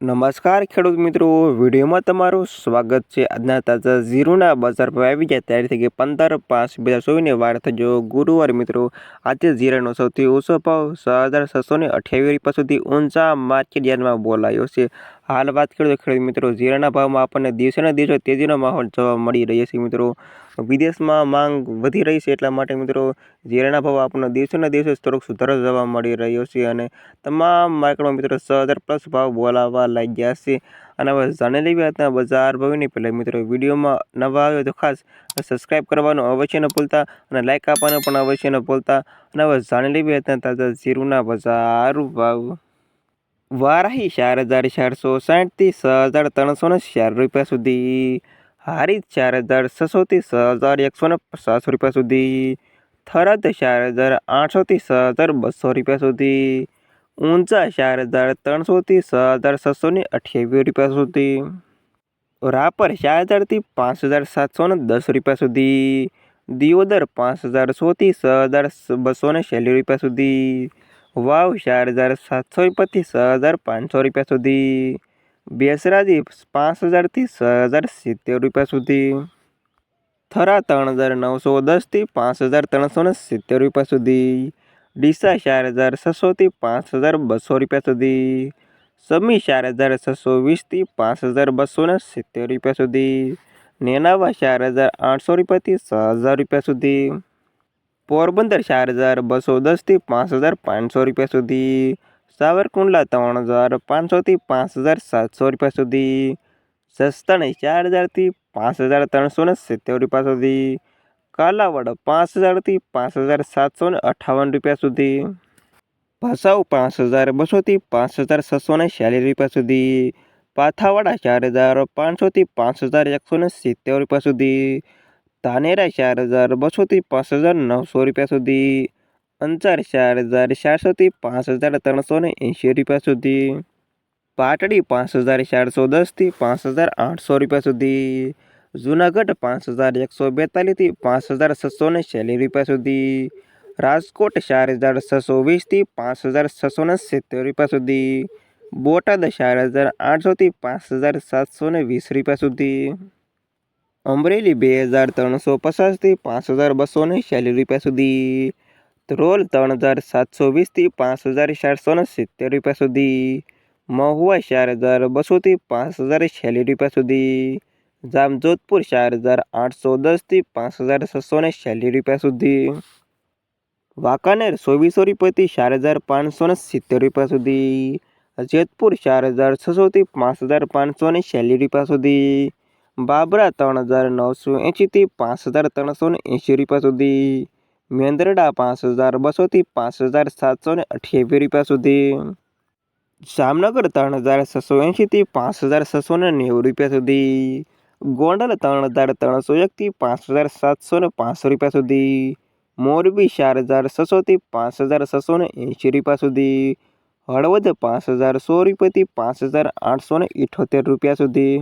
નમસ્કાર ખેડૂત મિત્રો, વિડીયોમાં તમારું સ્વાગત છે. આજના તાજા ઝીરોના બજાર પર આવી ગયા ત્યારે થઈ ગઈ પંદર પાંચ બે હજાર ચોવીસને વાર થજો ગુરુવાર મિત્રો. આજે ઝીરાનો સૌથી ઓછો ભાવ છ હજાર છસો ને અઠ્યાવીસ રૂપિયા સુધી ઊંચા માર્કેટ યાર્ડમાં બોલાયો છે. હાલ વાત કરીએ તો ખેડૂત મિત્રો, ઝીરાના ભાવમાં આપણને દિવસેના દિવસે તેજીનો માહોલ જોવા મળી રહ્યો છે મિત્રો. વિદેશમાં માંગ વધી રહી છે એટલા માટે મિત્રો ઝીરાના ભાવ આપણને દિવસેના દિવસે થોડોક સુધારો જોવા મળી રહ્યો છે અને તમામ માર્કેટમાં મિત્રો છ હજાર પ્લસ ભાવ બોલાવવા લાગ્યા છે. અને હવે જાણી લેવી હતા બજાર ભાવની. પહેલાં મિત્રો વિડીયોમાં નવા આવ્યો તો ખાસ સબસ્ક્રાઈબ કરવાનું અવશ્ય ન ભૂલતા અને લાઇક આપવાનું પણ અવશ્ય ન ભૂલતા. અને હવે જાણી લેવી હતા તાજા જીરુના બજાર ભાવ. વારાહી ચાર હજાર ચારસો સાઠથી છ હજાર ત્રણસો ને ચાર રૂપિયા સુધી. હારીજ ચાર હજાર છસોથી છ હજાર એકસો ને પચાસ રૂપિયા સુધી. થરદ ચાર હજાર આઠસોથી છ હજાર બસો રૂપિયા સુધી. ઊંચા ચાર હજાર ત્રણસોથી છ હજાર છસો ને અઠ્યાવીસ રૂપિયા સુધી. રાપર ચાર હજારથી પાંચ હજાર સાતસો ને દસ રૂપિયા સુધી. દિયોદર પાંચ હજાર સોથી છ હજાર બસો ને છેલ્લી રૂપિયા સુધી. વાવ ચાર હજાર સાતસો રૂપિયાથી છ હજાર પાંચસો રૂપિયા સુધી. બેસરાજી પાંચ હજારથી છ હજાર સિત્તેર રૂપિયા સુધી. થરા ત્રણ હજાર નવસો દસથી પાંચ હજાર ત્રણસો ને સિત્તેર રૂપિયા સુધી. ડીસા ચાર હજાર છસોથી પાંચ હજાર બસો રૂપિયા સુધી. સમી ચાર હજાર છસો વીસથી પાંચ હજાર બસો ને સિત્તેર રૂપિયા સુધી. નેનાવા ચાર હજાર આઠસો રૂપિયાથી છ હજાર રૂપિયા સુધી. પોરબંદર ચાર હજાર બસો દસથી પાંચ હજાર પાંચસો રૂપિયા સુધી. સાવરકુંડલા ત્રણ હજાર પાંચસોથી પાંચ હજાર સાતસો રૂપિયા સુધી, સસ્તાણી ચાર હજારથી પાંચ હજાર ત્રણસો ને સિત્તેર રૂપિયા સુધી, કાલાવડ પાંચ હજારથી પાંચ હજાર સાતસો ને અઠ્ઠાવન રૂપિયા સુધી, ભસાઉ પાંચ હજાર બસોથી પાંચ હજાર છસો ને ચાલીસ રૂપિયા સુધી, પાથાવાડા ચાર હજાર પાંચસોથી પાંચ હજાર એકસો ને સિત્તેર રૂપિયા સુધી, ધાનેરા ચાર હજાર બસોથી પાંચ હજાર નવસો રૂપિયા સુધી અંચાર ચાર હજાર ચારસોથી પાંચ હજાર ત્રણસો ને એંશી રૂપિયા સુધી. પાટડી પાંચ હજાર ચારસો દસથી પાંચ હજાર આઠસો રૂપિયા સુધી. જુનાગઢ પાંચ હજાર એકસો બેતાલીસથી પાંચ હજાર છસો ને છેલ્લી રૂપિયા સુધી. રાજકોટ ચાર હજાર છસો વીસથી પાંચ હજાર છસો ને સિત્તેર રૂપિયા સુધી. બોટાદ ચાર હજાર આઠસોથી પાંચ હજાર સાતસો ને વીસ રૂપિયા સુધી. અમરેલી બે હજાર ત્રણસો પચાસથી પાંચ હજાર બસો ને છેલ્લી રૂપિયા સુધી. ધ્રોલ ત્રણ હજાર સાતસો વીસથી પાંચ હજાર ચારસો ને સિત્તેર રૂપિયા સુધી. મહુવા ચાર હજાર બસોથી પાંચ હજાર છેલ્લી રૂપિયા સુધી. જામજોધપુર ચાર હજાર આઠસો દસથી પાંચ હજાર છસો ને છેલ્લી રૂપિયા સુધી. વાંકાનેર ચોવીસો રૂપિયાથી ચાર હજાર પાંચસો ને સિત્તેર રૂપિયા સુધી. જેતપુર ચાર હજાર છસોથી પાંચ હજાર પાંચસો ને છેલ્લી રૂપિયા સુધી. બાબરા ત્રણ હજાર નવસો એંશીથી પાંચ હજાર ત્રણસો ને એંશી રૂપિયા સુધી. મેંદરડા પાંચ હજાર, બસોથી પાંચ હજાર સાતસો ને અઠ્યાવીસ રૂપિયા સુધી. જામનગર ત્રણ હજાર છસો એંશીથી પાંચ હજાર છસો ને નેવું રૂપિયા સુધી. ગોંડલ ત્રણ હજાર ત્રણસો એકથી પાંચ હજાર સાતસો ને પાંચસો રૂપિયા સુધી. મોરબી ચાર હજાર છસોથી પાંચ હજાર છસો ને એંશી રૂપિયા સુધી. હળવદ પાંચ હજાર સો રૂપિયાથી પાંચ હજાર આઠસો ને ઇઠોતેર રૂપિયા સુધી.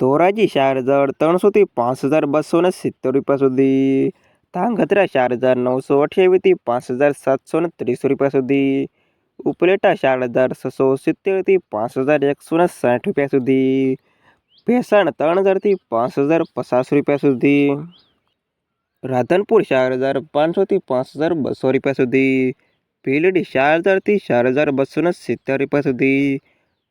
ધોરાજી ચાર હજાર ત્રણસોથી પાંચ હજાર બસો ને સિત્તેર રૂપિયા સુધી. ધાંગધ્રા ચાર હજાર નવસો અઠ્યાવીસથી પાંચ હજાર સાતસો ને ત્રીસ રૂપિયા સુધી. ઉપલેટા ચાર હજાર છસો સિત્તેરથી પાંચ હજાર એકસો ને સાઠ રૂપિયા સુધી. ભેસાણ ત્રણ હજારથી પાંચ હજાર પચાસ રૂપિયા સુધી. રાધનપુર ચાર હજાર પાંચસોથી પાંચ હજાર બસો રૂપિયા સુધી. ભીલડી ચાર હજારથી ચાર હજાર બસો ને સિત્તેર રૂપિયા સુધી.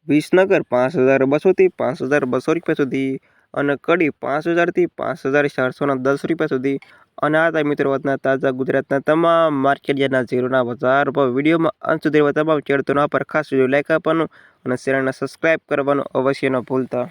વિસનગર પાંચ હજાર બસોથી પાંચ હજાર બસો રૂપિયા સુધી. અને કડી પાંચ હજારથી પાંચ હજાર ચારસો દસ રૂપિયા સુધી. અને આ હતા મિત્રો આજના તાજા ગુજરાતના તમામ માર્કેટ યાર્ડના ઝીરોના બજાર પર વિડીયોમાં અંત સુધી તમામ ખેડૂતોના પર ખાસ વીડિયો લાઈક આપવાનું અને ચેનલને સબસ્ક્રાઈબ કરવાનું અવશ્ય ન ભૂલતા.